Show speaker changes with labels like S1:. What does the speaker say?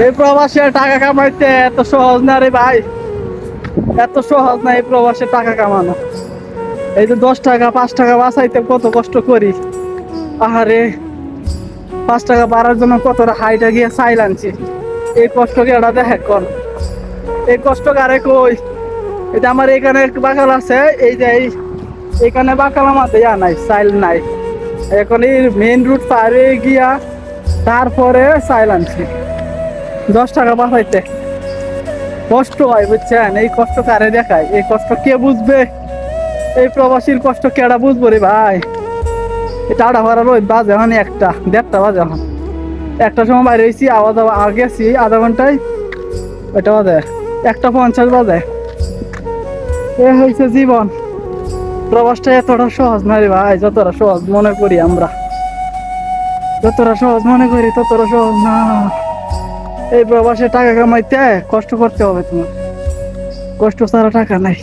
S1: এই প্রবাসে টাকা কামাইতে এত সহজ না রে ভাই। এত সহজ না এই প্রবাসে টাকা কামানো। এই যে দশ টাকা, পাঁচ টাকা বাঁচাইতে কত কষ্ট করি। আহারে, পাঁচ টাকা বাড়ার জন্য কতটা হাইটা গিয়ে চাইল আনছি। এই কষ্টকে এটা দেখে কর। এই কষ্ট কারে কই? এটা আমার এখানে বাকাল আছে, এই যে এই এখানে বাকাল আমাদের ইয়া নাই, চাইল নাই। এখন এই মেইন রুট পার গিয়া তারপরে চাইল আনছি। দশ টাকা বাঁচাইতে কষ্ট হয়, বুঝছেন? এই কষ্ট কারে দেখায়? এই কষ্ট কে বুঝবে? এই প্রবাসীর কষ্ট কেডা বুঝব রে ভাই? আড়া ভাড়া রোজ বাজে এখন একটা, দেড়টা বাজে এখন। একটা সময় বাইরে হয়েছি আওয়াজ আগে গেছি, আধা ঘন্টায় ওইটা বাজে? একটা পঞ্চাশ বাজে। এ হয়েছে জীবন। প্রবাসটা এতটা সহজ না রে ভাই, যতটা সহজ মনে করি আমরা। যতটা সহজ মনে করি, ততটা সহজ না। এই প্রবাসে টাকা কামাইতে কষ্ট করতে হবে তোমার। কষ্ট ছাড়া টাকা নাই।